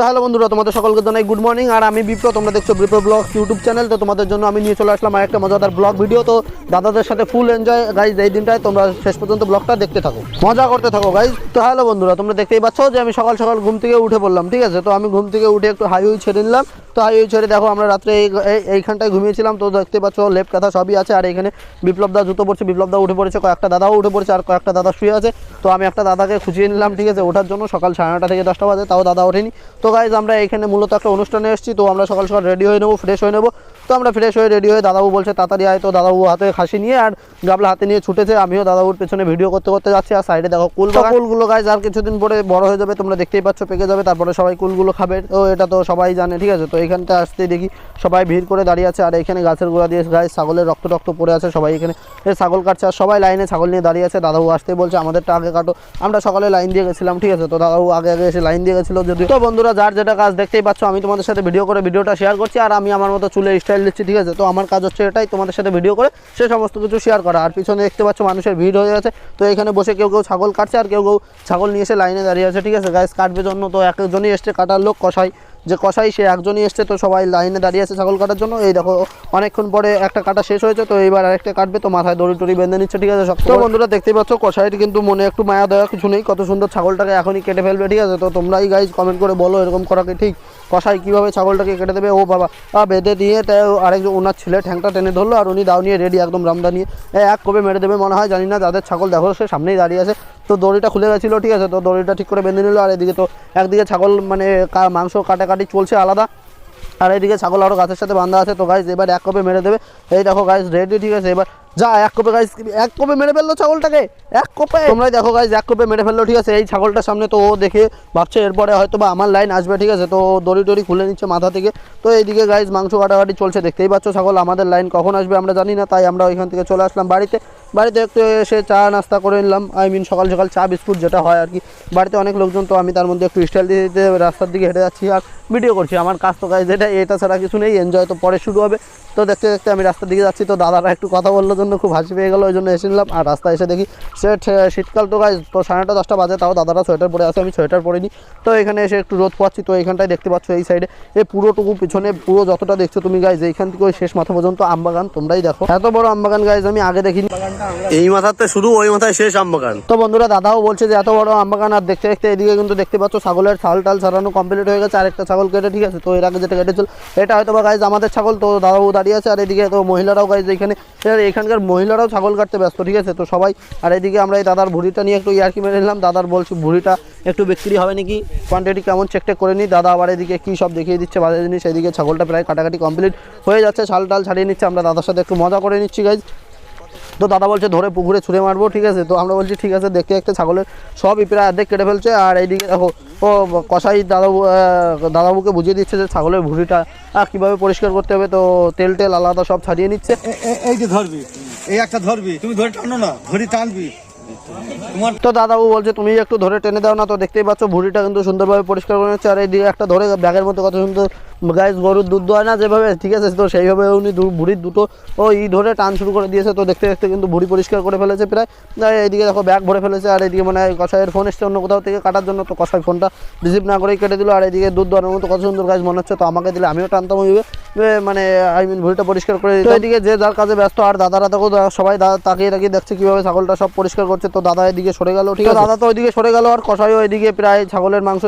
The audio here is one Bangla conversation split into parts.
তো হ্যালো বন্ধুরা, তোমাদের সকলকে জানাই গুড মর্নিং আর আমি বিপ্র তোমরা দেখছ বিপ্র ব্লগ ইউটিউব চ্যানেল তো তোমাদের জন্য আমি নিয়ে চলে আসলাম আর একটা মজাদার ব্লগ ভিডিও তো দাদাদের সাথে ফুল এনজয় গাইজ এই দিনটায় তোমরা শেষ পর্যন্ত ব্লগটা দেখতে থাকো, মজা করতে থাকো গাইজ তো হ্যালো বন্ধুরা, তোমরা দেখতেই পাচ্ছ যে আমি সকাল সকাল ঘুম থেকে উঠে পড়লাম, ঠিক আছে? তো আমি ঘুম থেকে উঠে একটু হাইওয়ে ছেড়ে নিলাম। তো হাইওয়ে ছেড়ে দেখো, আমরা রাত্রে এই, এই- এইখানটায় ঘুমিয়েছিলাম, তো দেখতে পাচ্ছ লেপ কাঁথা সবই আছে, আর এখানে বিপ্লব দা জুতো পড়ছে বিপ্লব দা উঠে পড়েছে, কয়েকটা দাদাও উঠে পড়েছে, আর কয়েকটা দাদা শুয়ে আছে। তো আমি একটা দাদাকে খুঁজিয়ে নিলাম, ঠিক আছে? ওঠার জন্য সকাল সাড়ে নটা থেকে দশটা বাজে, তাও দাদা ওঠেনি। তো গাইজ আমরা এখানে মূলত একটা অনুষ্ঠানে এসেছি, তো আমরা সকাল সকাল রেডি হয়ে নেব ফ্রেশ হয়ে নেব। তো আমরা ফ্রেশ হয়ে রেডি হয়ে দাদাবু বলছে, তাড়াতাড়ি আয়। তো দাদাবু হাতে খাসি নিয়ে আর গাবলা হাতে নিয়ে ছুটেছে। আমিও দাদাবুর পেছনে ভিডিও করতে করতে যাচ্ছি। আর সাইডে দেখো কুল বাগান। কুলগুলো গাইজ আর কিছুদিন পরে বড় হয়ে যাবে, তোমরা দেখতেই পাচ্ছ, পেকে যাবে। তারপরে সবাই কুলগুলো খাবে। তো এটা তো সবাই জানে, ঠিক আছে? তো এখানটা আসতেই দেখি সবাই ভিড় করে দাঁড়িয়ে আছে। আর এখানে গাছের গোড়া দিয়ে গায়ে ছাগলের রক্ত রক্ত পড়ে আছে। সবাই এখানে ছাগল কাটছে। আর সবাই লাইনে ছাগল নিয়ে দাঁড়িয়ে আছে। দাদাবু আসতেই বলছে আমাদেরটা আগে কাটো। আমরা সকালে লাইন দিয়ে গেছিলাম, ঠিক আছে? তো দাদাবু আগে আগে এসে লাইন দিয়ে গেছিল যদি তো বন্ধুরা যার যেটা কাজ দেখতেই পাচ্ছ, আমি তোমাদের সাথে ভিডিও করে ভিডিওটা শেয়ার করছি, আর আমি আমার মতো চুলের স্টাইল দিচ্ছি ঠিক আছে? তো আমার কাজ হচ্ছে এটাই, তোমাদের সাথে ভিডিও করে সে সমস্ত কিছু শেয়ার করা। আর পিছনে দেখতে পাচ্ছ, মানুষের ভিড় হয়ে গেছে। তো এখানে বসে কেউ কেউ ছাগল কাটছে, আর কেউ কেউ ছাগল নিয়ে এসে লাইনে দাঁড়িয়ে আছে, ঠিক আছে? গাছ কাটবে জন্য তো এক একজনই এসছে, কাটার লোক কষাই যে কষাই সে একজনই এসছে, তো সবাই লাইনে দাঁড়িয়ে আছে ছাগল কাটার জন্য। এই দেখো, অনেকক্ষণ পরে একটা কাটা শেষ হয়েছে, তো এইবার আরেকটা কাটবে, তো মাথায় দড়ি টড়ি বেঁধে নিচ্ছে, ঠিক আছে? সব তো বন্ধুরা, দেখতেই পাচ্ছ কষাইটি কিন্তু মনে একটু মায়া দেওয়া কিছু নেই। কত সুন্দর ছাগলটাকে এখনই কেটে ফেলবে, ঠিক আছে? তো তোমরাই গাইজ কমেন্ট করে বলো, এরকম করাকে ঠিক? কষাই কীভাবে ছাগলটাকে কেটে দেবে? ও বাবা বেঁধে দিয়ে তাই আরেকজন ওনার ছেলে ঠ্যাংটা টেনে ধরলো আর উনি দাও নিয়ে রেডি একদম রামদা নিয়ে। এক কবে মেরে দেবে মনে হয়, জানি না, যাদের ছাগল দেখো, সে সামনেই দাঁড়িয়ে আছে। তো দড়িটা খুলে গেছিল, ঠিক আছে, তো দড়িটা ঠিক করে বেঁধে নিল, আর এদিকে তো একদিকে ছাগল মানে মাংস কাটাকাটি চলছে আলাদা। আর এইদিকে ছাগল আরও গাছের সাথে বান্ধা আছে। তো গাইজ এবার এক কপে মেরে দেবে। এই দেখো গাইজ রেডি ঠিক আছে? এবার যা, এক কোপে গাইজ এক কোপে মেরে ফেলল ছাগলটাকে। এক কোপে। তোমরাই দেখো গাইজ এক কোপে মেরে ফেলল, ঠিক আছে? এই ছাগলটার সামনে তো ও দেখে ভাবছে, এরপরে হয়তো বা আমার লাইন আসবে, ঠিক আছে? তো দড়ি টড়ি খুলে নিচ্ছে মাথা থেকে। তো এইদিকে গাইজ মাংস কাটাকাটি চলছে, দেখতেই পাচ্ছ ছাগল, আমাদের লাইন কখন আসবে আমরা জানি না, তাই আমরা ওইখান থেকে চলে আসলাম বাড়িতে। বাড়িতে একটু এসে চা, নাস্তা করে নিলাম। আই মিন সকাল সকাল চা, বিস্কুট যেটা হয় আর কি। বাড়িতে অনেক লোকজন, তো আমি তার মধ্যে একটু স্টাইল দিয়ে দিতে, রাস্তার দিকে হেঁটে যাচ্ছি। আর ভিডিও করছি আমার কাজ তো কাজ এটা এটা ছাড়া কিছু নেই এনজয় তো পরে শুরু হবে। তো দেখতে দেখতে আমি রাস্তার দিকে যাচ্ছি তো দাদারা একটু কথা বলার জন্য খুব হাসি পেয়ে গেলো ওই জন্য এসে নিলাম। আর রাস্তায় এসে দেখি সে শীতকাল তো গাছ তো সাড়ে নটা দশটা বাজে তাও দাদারা সোয়েটার পরে আছে আমি সোয়েটার পরিনি। তো এখানে এসে একটু রোদ পাচ্ছি তো এখানটায় দেখতে পাচ্ছ এই সাইডে এই পুরোটুকু পিছনে পুরো যতটা দেখছ তুমি গাইজ এইখান থেকে ওই শেষ মাথা পর্যন্ত আমবাগান তোমরাই দেখো। এত বড় আমবাগান গাইজ আমি আগে দেখিনি। এই মাথাতে শুরু ওই মাথায় শেষ আমবাগান তো বন্ধুরা দাদাও বলছে যে এত বড় আমবাগান আর দেখতে দেখতে এদিকে কিন্তু দেখতে পাচ্ছ ছাগলের ছাল টাল ছাড়ানো কমপ্লিট হয়ে গেছে আরেকটা ছাগল কেটে, ঠিক আছে? তো এর আগে যেটা কেটেছিল, এটা হয়তো বা গাইজ আমাদের ছাগল, তো দাদাও দাঁড়িয়ে আছে, আর এদিকে তো মহিলারাও গাইজ এখানে এখানকার মহিলারাও ছাগল কাটতে ব্যস্ত, ঠিক আছে? তো সবাই, আর এদিকে আমরা এই দাদার ভুড়িটা নিয়ে একটু ইয়ার্কি মেরে নিলাম। দাদার বলছি, ভুড়িটা একটু বিক্রি হবে নাকি? কোয়ান্টিটি কেমন? চেক টেক করে নিই দাদা আবার এদিকে কী সব দেখিয়ে দিচ্ছে, বাজে জিনিস। এদিকে ছাগলটা প্রায় কাটাকাটি কমপ্লিট হয়ে যাচ্ছে ছাল টাল ছাড়িয়ে নিচ্ছে। আমরা দাদার সাথে একটু মজা করে নিচ্ছি গাইজ তো দাদা বলছে ধরে পুকুরে ছুঁড়ে মারবো ঠিক আছে? তো আমরা বলছি ঠিক আছে দেখতে দেখতে ছাগলের সব প্রায় অর্ধেক কেটে ফেলছে। আর এইদিকে দেখো ও কষাই দাদাবু দাদাবুকে বুঝিয়ে দিচ্ছে যে ছাগলের ভুঁড়িটা কীভাবে পরিষ্কার করতে হবে। তো তেল টেল আলাদা সব ছাড়িয়ে নিচ্ছে। এই যে ধরবি এই একটা ধরবি তুমি ধরে টানো না ধরি টানবি। তোমার তো দাদাবু বলছে তুমি একটু ধরে টেনে দাও না। তো দেখতেই পাচ্ছ ভুঁড়িটা কিন্তু সুন্দরভাবে পরিষ্কার করে নিচ্ছে আর এইদিকে একটা ধরে ব্যাগের মধ্যে কত সুন্দর গাইস গরুর দুধ দোয় না যেভাবে ঠিক আছে তো সেইভাবে উনি দু- ভুঁড়ির দুটো ও ই ধরে টান শুরু করে দিয়েছে তো দেখতে দেখতে কিন্তু ভুঁড়ি পরিষ্কার করে ফেলেছে প্রায়। এইদিকে দেখো ব্যাগ ভরে ফেলেছে আর এইদিকে মানে কষাইয়ের ফোন এসছে অন্য কোথাও থেকে কাটার জন্য তো কষাই ফোনটা রিসিভ না করেই কেটে দিল আর এইদিকে দুধ দোয়ানোর মতো কত সুন্দর গাছ মনে হচ্ছে তো আমাকে দিলে আমিও টানতাম ওইভাবে। মানে আই মিন ভুঁড়িটা পরিষ্কার করে। তো এদিকে যে যার কাজে ব্যস্ত আর দাদারা দেখো সবাই দাদা তাকিয়ে তাকিয়ে দেখছে কীভাবে ছাগলটা সব পরিষ্কার করছে তো দাদা এদিকে সরে গেল ঠিক আছে? দাদা তো ওইদিকে সরে গেল আর কষাইও এদিকে প্রায় ছাগলের মাংস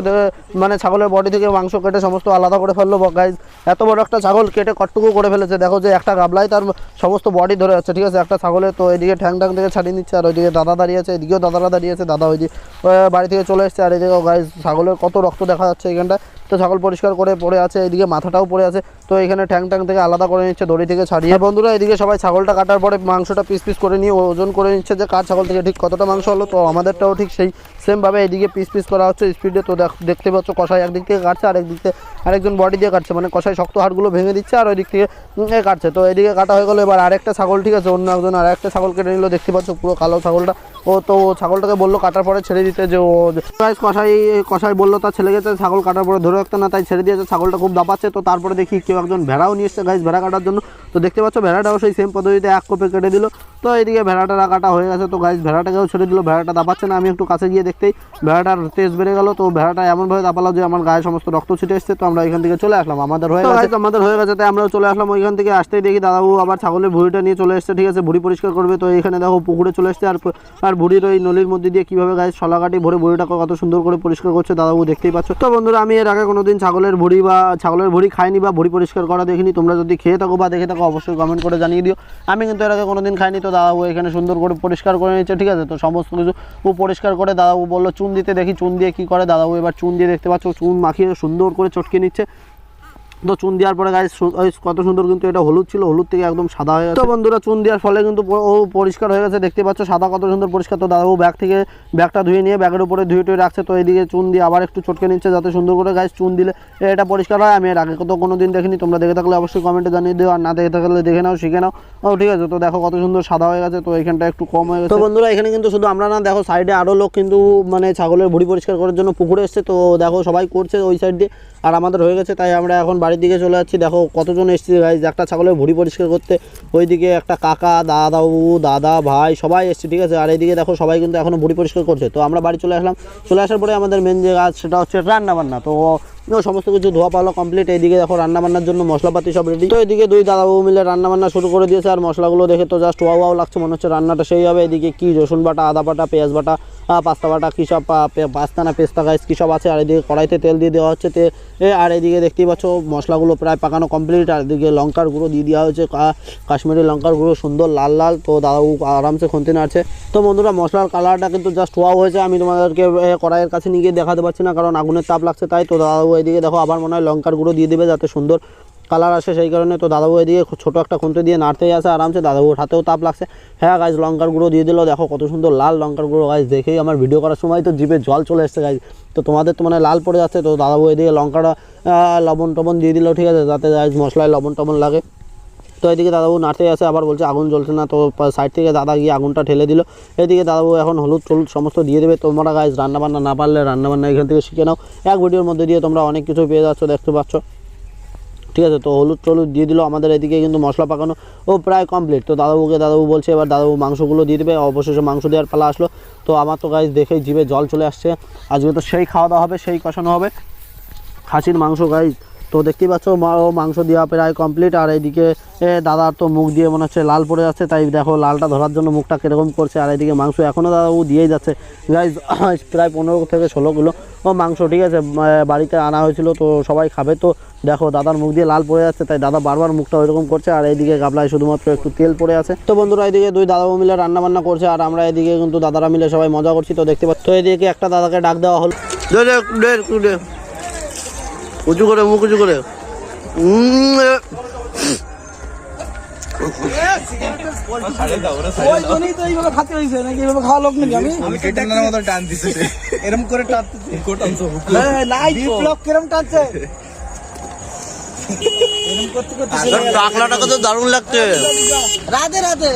মানে ছাগলের বডি থেকে মাংস কেটে সমস্ত আলাদা করে ফেলল গাইজ এত বড় একটা ছাগল কেটে কটটুকু করে ফেলেছে। দেখো যে একটা গাবলাই তার সমস্ত বডি ধরে আছে ঠিক আছে? একটা ছাগলে তো এদিকে ঠ্যাং ঠ্যাং থেকে ছাড়িয়ে নিচ্ছে আর ওইদিকে দাদা দাঁড়িয়ে আছে এদিকেও দাদারা দাঁড়িয়ে আছে দাদা আহ, বাড়ি থেকে চলে এসছে। আর এদিকে গাইজ ছাগলের কত রক্ত দেখা যাচ্ছে এখানটায়। তো ছাগল পরিষ্কার করে পড়ে আছে, এদিকে মাথাটাও পড়ে আছে, তো এখানে ঠ্যাং ট্যাং থেকে আলাদা করে নিচ্ছে, দড়ি থেকে ছাড়িয়ে। বন্ধুরা, এদিকে সবাই ছাগলটা কাটার পরে মাংসটা পিস পিস করে নিয়ে ওজন করে নিচ্ছে যে কার ছাগল থেকে ঠিক কতটা মাংস হলো, তো আমাদেরটাও ঠিক সেই সেমভাবে এদিকে পিস পিস করা হচ্ছে স্পিডে তো দেখ- দেখতে পাচ্ছ কষাই একদিক থেকে কাটছে, আরেক দিক থেকে আরেকজন বডি দিয়ে কাটছে মানে কষাই শক্ত হাড়গুলো ভেঙে দিচ্ছে আর ওই দিক থেকে এ কাটছে। তো এদিকে কাটা হয়ে গেলো, এবার আরেকটা ছাগল ঠিক আছে, অন্য একজন আর একটা ছাগল কেটে নিল, দেখতে পাচ্ছ পুরো কালো ছাগলটা। ও তো ছাগলটাকে বলল কাটার পরে ছেড়ে দিতে যে ও কষাই কষাই বলল তার ছেলে গেছে, ছাগল কাটার পরে ধরে রাখতে না, তাই ছেড়ে দিয়েছে, ছাগলটা খুব দাপাচ্ছে, তো তারপরে দেখি কেউ একজন ভেড়াও নিয়ে এসছে গাইস ভেড়া কাটার জন্য। তো দেখতে পাচ্ছ, ভেড়াটাও সেই সেম পদ্ধতিতে এক কোপে কেটে দিল। তো এইদিকে ভেড়াটা রাখাটা হয়ে গেছে। তো গাইজ ভেড়াটাকেও ছেড়ে দিল ভেড়াটা দাপাচ্ছে না। আমি একটু কাছে গিয়ে দেখতেই ভেড়াটার তেজ বেড়ে গেল। তো ভেড়াটা এমনভাবে দাপালো যে আমার গায়ে সমস্ত রক্ত ছিটে এসছে। তো আমরা এখান থেকে চলে আসলাম। আমাদের হয়ে গেছে। তো আমাদের হয়ে গেছে তাই আমরাও চলে আসলাম। ওইখান থেকে আসতেই দেখি দাদাবু আবার ছাগলের ভুড়িটা নিয়ে চলে এসছে। ঠিক আছে ভুড়ি পরিষ্কার করবে। তো এখানে দেখো পুকুরে চলে এসছে। আর আর ভুড়ির ওই নলির মধ্যে দিয়ে কীভাবে গায়ে শলাকাটি ভরে ভুড়িটাকে কত সুন্দর করে পরিষ্কার করছে দাদাবু দেখতেই পাচ্ছ। তো বন্ধুরা আমি এর আগে কোনোদিন ছাগলের ভুড়ি বা ছাগলের ভুড়ি খাইনি বা ভুড়ি পরিষ্কার করা দেখিনি। তোমরা যদি খেয়ে থাকো বা দেখে থাকো অবশ্যই কমেন্ট করে জানিয়ে দিও। আমি কিন্তু এর আগে কোনোদিন খাইনি তো দাদাবু এখানে সুন্দর করে পরিষ্কার করে নিচ্ছে ঠিক আছে? তো সমস্ত কিছু ও পরিষ্কার করে দাদাবু বলল, চুন দিতে দেখি, চুন দিয়ে কি করে? দাদাবু এবার চুন দিয়ে দেখতে পাচ্ছ, চুন মাখিয়ে সুন্দর করে চটকে নিচ্ছে। তো চুন দেওয়ার পরে গায়ে কত সুন্দর কিন্তু এটা হলুদ ছিল হলুদ থেকে একদম সাদা হয়ে গেছে। তো বন্ধুরা চুন দেওয়ার ফলে কিন্তু ও পরিষ্কার হয়ে গেছে দেখতে পাচ্ছ সাদা কত সুন্দর পরিষ্কার। তো দাদাবু ব্যাগ থেকে ব্যাগটা ধুয়ে নিয়ে ব্যাগের উপরে ধুয়ে টুয়ে রাখছে তো এইদিকে চুন দিয়ে আবার একটু চটকে নিচ্ছে যাতে সুন্দর করে গায়ে চুন দিলে এটা পরিষ্কার হয়। আমি এর আগে তো কোনো দিন দেখিনি তোমরা দেখে থাকলে অবশ্যই কমেন্টে জানিয়ে দিও আর না দেখে থাকলে দেখে নাও শিখে নাও। ও ঠিক আছে তো দেখো কত সুন্দর সাদা হয়ে গেছে তো এখানটা একটু কম হয়ে গেছে। তো বন্ধুরা এখানে কিন্তু শুধু আমরা না দেখো সাইডে আরও লোক কিন্তু মানে ছাগলের ভুড়ি পরিষ্কার করার জন্য পুকুরে এসছে তো দেখো সবাই করছে ওই সাইড দিয়ে। আর আমাদের হয়ে গেছে, তাই আমরা এখন বাড়ির দিকে চলে যাচ্ছি। দেখো কতজন এসছে গাইজ একটা ছাগলের ভুড়ি পরিষ্কার করতে, ওইদিকে একটা কাকা দাদাবু দাদা, ভাই, সবাই এসছে, ঠিক আছে? আর এইদিকে দেখো সবাই কিন্তু এখনও ভুড়ি পরিষ্কার করছে। তো আমরা বাড়ি চলে আসলাম। চলে আসার পরে আমাদের মেন যে কাজ, সেটা হচ্ছে রান্না বান্না তো সমস্ত কিছু ধোয়া পালো কমপ্লিট এইদিকে দেখো রান্না বান্নার জন্য মশলাপাতি সব রেডি তো এদিকে দুই দাদাবু মিলে রান্না বান্না শুরু করে দিয়েছে, আর মশলাগুলো দেখে তো জাস্ট ওয়াও ওয়াও লাগছে, মনে হচ্ছে রান্নাটা সেই হবে। এদিকে কি রসুন বাটা, আদা বাটা, পেঁয়াজ বাটা আহ, পাস্তা বাটা কী সব আহ, পে- পাস্তা গাছ কী সব আছে? আর এদিকে কড়াইতে তেল দিয়ে দেওয়া হচ্ছে তে আর এদিকে দেখতেই পাচ্ছ মশলাগুলো প্রায় পাকানো কমপ্লিট আর এদিকে লঙ্কার গুঁড়ো দিয়ে দেওয়া হয়েছে কাশ্মীরি লঙ্কার গুঁড়ো সুন্দর লাল লাল তো দাদাবু আরামসে খুনতে নাড়ছে। তো বন্ধুরা মশলার কালারটা কিন্তু জাস্ট ওয়াও হয়েছে আমি তোমাদেরকে কড়াইয়ের কাছে নিয়ে গিয়ে দেখাতে পারছি না কারণ আগুনের তাপ লাগছে তাই তো দাদাবু এদিকে দেখো আবার মনে হয় লঙ্কার গুঁড়ো দিয়ে দেবে যাতে সুন্দর কালার আসে সেই কারণে তো দাদাবু এদিকে ছোটো একটা খুঁতে দিয়ে নাড়তেই আসে আরামসে। দাদাবুর হাতেও তাপ লাগছে। হ্যাঁ গাছ লঙ্কার গুঁড়ো দিয়ে দিল। দেখো কত সুন্দর লাল লঙ্কার গুঁড়ো। গাছ দেখেই আমার ভিডিও করার সময় তো জিভে জল চলে এসছে গাছ তো তোমাদের তো মানে লাল পড়ে যাচ্ছে, তো দাদাবু এদিকে লঙ্কাটা লবণ টবণ দিয়ে দিল, ঠিক আছে? যাতে গাছ মশলায় লবণ টবণ লাগে। তো এদিকে দাদাবু নাড়তে আসে, আবার বলছে আগুন জ্বলছে না, তো সাইড থেকে দাদা গিয়ে আগুনটা ঠেলে দিল। এদিকে দাদাবু এখন হলুদ টলুদ সমস্ত দিয়ে দেবে। তোমরা গাছ রান্নাবান্না না পারলে রান্নাবান্না এখান থেকে শিখে নাও। এক ভিডিওর মধ্যে দিয়ে তোমরা অনেক কিছু পেয়ে যাচ্ছ, দেখতে পাচ্ছ। ঠিক আছে, তো হলুদ টলুদ দিয়ে দিল, আমাদের এদিকে কিন্তু মশলা পাকানো ও প্রায় কমপ্লিট তো দাদাবুকে দাদাবু বলছে, এবার দাদাবু মাংসগুলো দিয়ে দেবে, অবশেষে মাংস দেওয়ার পালা আসলো। তো আমার তো গাছ দেখেই জিভে জল চলে আসছে। আজকে তো সেই খাওয়া দাওয়া হবে, সেই কষানো হবে। খাসির মাংস গাই তো দেখতেই পাচ্ছ ও মাংস দেওয়া প্রায় কমপ্লিট আর এইদিকে দাদার তো মুখ দিয়ে মনে হচ্ছে লাল পড়ে যাচ্ছে, তাই দেখো লালটা ধরার জন্য মুখটা কীরকম করছে, আর এইদিকে মাংস এখনও দাদা ও দিয়েই যাচ্ছে। গাইজ প্রায় পনেরো থেকে ষোলো কিলো, ও, মাংস, ঠিক আছে বাড়িতে আনা হয়েছিল, তো সবাই খাবে, তো দেখো দাদার মুখ দিয়ে লাল পড়ে যাচ্ছে, তাই দাদা বারবার মুখটা ওইরকম করছে, আর এইদিকে গাবলায় শুধুমাত্র একটু তেল পড়ে আছে। তো বন্ধুরা, এইদিকে দুই দাদাও মিলে রান্না বান্না করছে, আর আমরা এদিকে কিন্তু দাদারা মিলে সবাই মজা করছি, তো দেখতে পাচ্ছ তো এদিকে একটা দাদাকে ডাক দেওয়া হলো। উঁচু করে মুখ উঁচু করে। টাকলাটাকে তো দারুণ লাগছে। রাধে।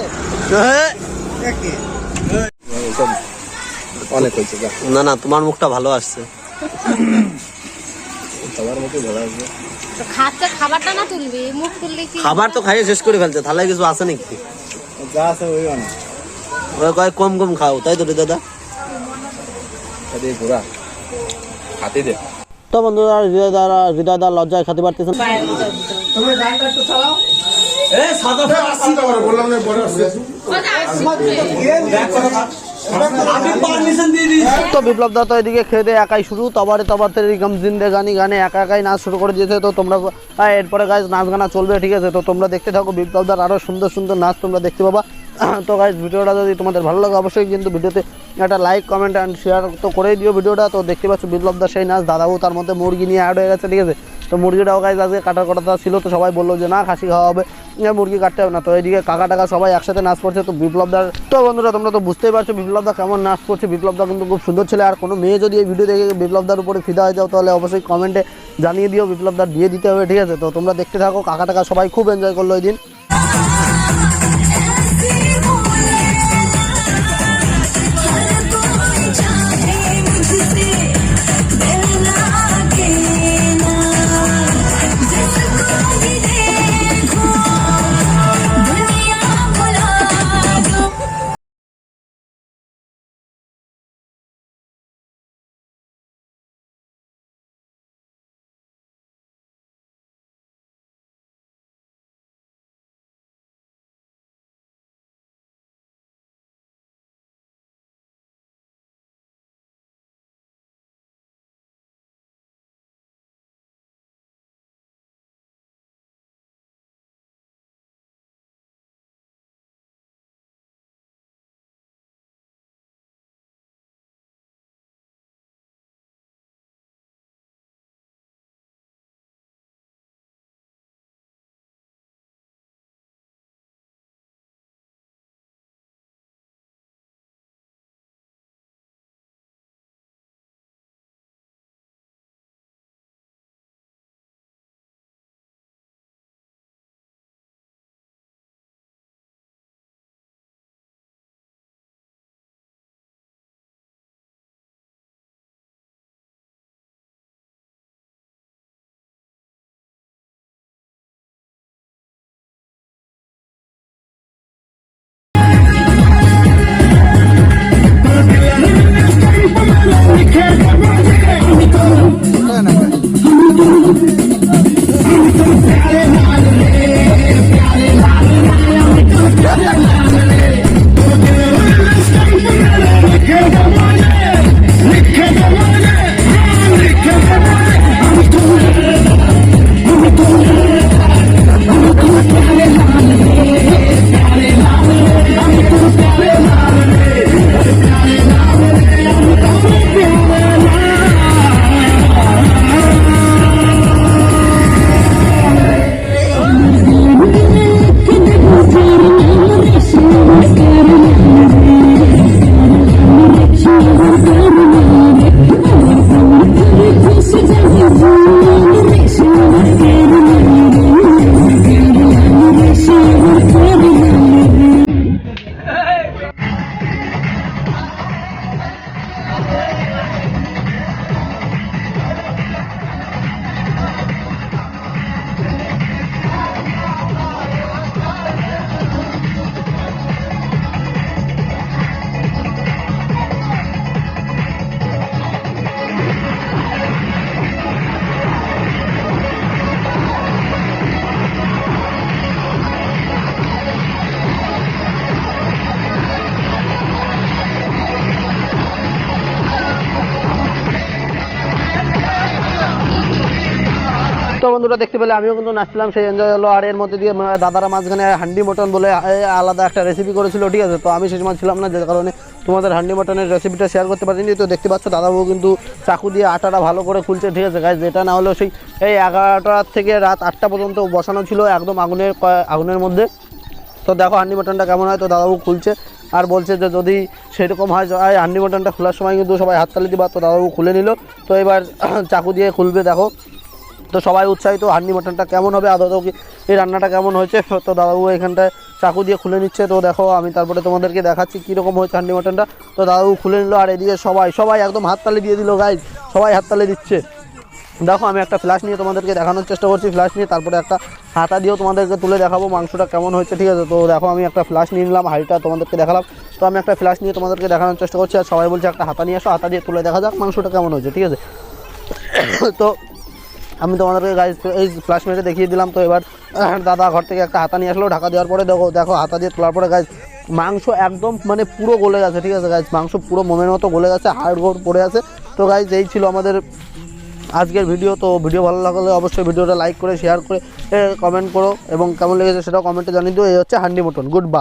অনেক হয়েছে না না, তোমার মুখটা ভালো আসছে। সবার মতো ধরা আছে তো খাচ্ছে খাবারটা না তুলবি মুখ তুললে কি খাবার তো খাইয়ে শেষ করে ফেলছে তাহলে কিছু আছে নাকি যা আছে ওই অনেক ওই কয় কম কম খাও তাই তো রে দাদা সাথে ঘোরা হাতে দে তো বন্ধুরা হৃদয় দ্বারা হৃদয় দ্বারা লজ্জায় খেতে পারতেছেন তো বিপ্লব দা তো এদিকে খেয়ে দিয়ে একাই শুরু। তবারে তবাতে রিকম জিন্দে গানি গানে একা একাই নাচ শুরু করে দিয়েছে। তো তোমরা এরপরে গাছ নাচ গানা চলবে, ঠিক আছে? তো তোমরা দেখতে থাকো বিপ্লব দার আরও সুন্দর সুন্দর নাচ তোমরা দেখতে পাবা। তো গাইজ ভিডিওটা যদি তোমাদের ভালো লাগে, অবশ্যই কিন্তু ভিডিওতে একটা লাইক কমেন্ট অ্যান্ড শেয়ার তো করেই দিও ভিডিওটা। তো দেখতে পাচ্ছ বিপ্লব দার সেই নাচ দাদাবু তার মধ্যে মুরগি নিয়ে অ্যাড হয়ে গেছে, ঠিক আছে? তো মুরগিটাও গাইজ আজকে কাটার কথা ছিল, তো সবাই বলল যে, না, খাসি খাওয়া হবে। মুরগি কাটতে হবে না। তো এইদিকে কাকা টাকা সবাই একসাথে নাচ করছে। তো বিপ্লবদার, তো বন্ধুরা তোমরা তো বুঝতেই পারছ বিপ্লবদা কেমন নাচ করছে। বিপ্লবদা কিন্তু খুব সুন্দর ছেলে। আর কোনো মেয়ে যদি এই ভিডিও দেখে বিপ্লবদার উপরে ফিদা হয়ে যাও, তাহলে অবশ্যই কমেন্টে জানিয়ে দিও, বিপ্লবদার বিয়ে দিতে হবে, ঠিক আছে? তো তোমরা দেখতে থাকো, কাকা টাকা সবাই খুব এনজয় করল ওই দিন। তো বন্ধুরা দেখতে পেলে, আমিও কিন্তু নাচছিলাম, সেই এনজয় হলো। আর এর মধ্যে দিয়ে দাদারা মাঝখানে হান্ডি মটন বলে আলাদা একটা রেসিপি করেছিল, ঠিক আছে? তো আমি সেই সময় ছিলাম না, যে কারণে তোমাদের হান্ডি মটনের রেসিপিটা শেয়ার করতে পারিনি। তো দেখতে পাচ্ছ, দাদাবাবু কিন্তু চাকু দিয়ে আটাটা ভালো করে খুলছে, ঠিক আছে? গাছ যেটা না হলেও সেই, এই এগারোটা থেকে রাত আটটা পর্যন্ত বসানো ছিল একদম আগুনের আগুনের মধ্যে। তো দেখো হান্ডি মটনটা কেমন হয়, তো দাদাবাবু খুলছে আর বলছে যে যদি সেরকম হয় হান্ডি মটনটা খোলার সময় কিন্তু সবাই হাততালি দিবা। তো দাদাবাবু খুলে নিল। তো এবার চাকু দিয়ে খুলবে, দেখো। তো সবাই উৎসাহিত, হান্ডি মটনটা কেমন হবে, আদৌ কি, এই রান্নাটা কেমন হয়েছে? তো দাদাবু এখানটায় চাকু দিয়ে খুলে নিচ্ছে, তো দেখো আমি তারপরে তোমাদেরকে দেখাচ্ছি কীরকম হয়েছে হান্ডি মটনটা। তো দাদাবু খুলে নিল, আর এদিকে সবাই সবাই একদম হাততালি দিয়ে দিল গাইজ সবাই হাততালি দিচ্ছে। দেখো, আমি একটা ফ্ল্যাশ নিয়ে তোমাদেরকে দেখানোর চেষ্টা করছি ফ্ল্যাশ নিয়ে তারপরে একটা হাতা দিয়েও তোমাদেরকে তুলে দেখাবো, মাংসটা কেমন হয়েছে, ঠিক আছে? তো দেখো, আমি একটা ফ্ল্যাশ নিয়ে নিলাম, হাঁড়িটা তোমাদেরকে দেখালাম। তো আমি একটা ফ্ল্যাশ নিয়ে তোমাদেরকে দেখানোর চেষ্টা করছি, আর সবাই বলছে একটা হাতা নিয়ে আসো, হাতা দিয়ে তুলে দেখা যাক মাংসটা কেমন হয়েছে, ঠিক আছে? তো আমি তোমাদেরকে গাইজ এই মেরে দেখিয়ে দিলাম। তো এবার দাদা ঘর থেকে একটা হাতা নিয়ে আসলো, ঢাকা দেওয়ার পরে দেখো দেখো, হাতা দিয়ে তোলার পরে গাছ মাংস একদম মানে পুরো গলে গেছে, ঠিক আছে গাছ মাংস পুরো মোমের মতো গলে গেছে, হাড় গোড় পড়ে আছে। তো গাইজ এই ছিল আমাদের আজকের ভিডিও তো ভিডিও ভালো লাগলে অবশ্যই ভিডিওটা লাইক করে শেয়ার করে কমেন্ট করো এবং কেমন লেগেছে সেটাও কমেন্টে জানিয়ে দিও। এই হচ্ছে হান্ডি মটন গুড বাই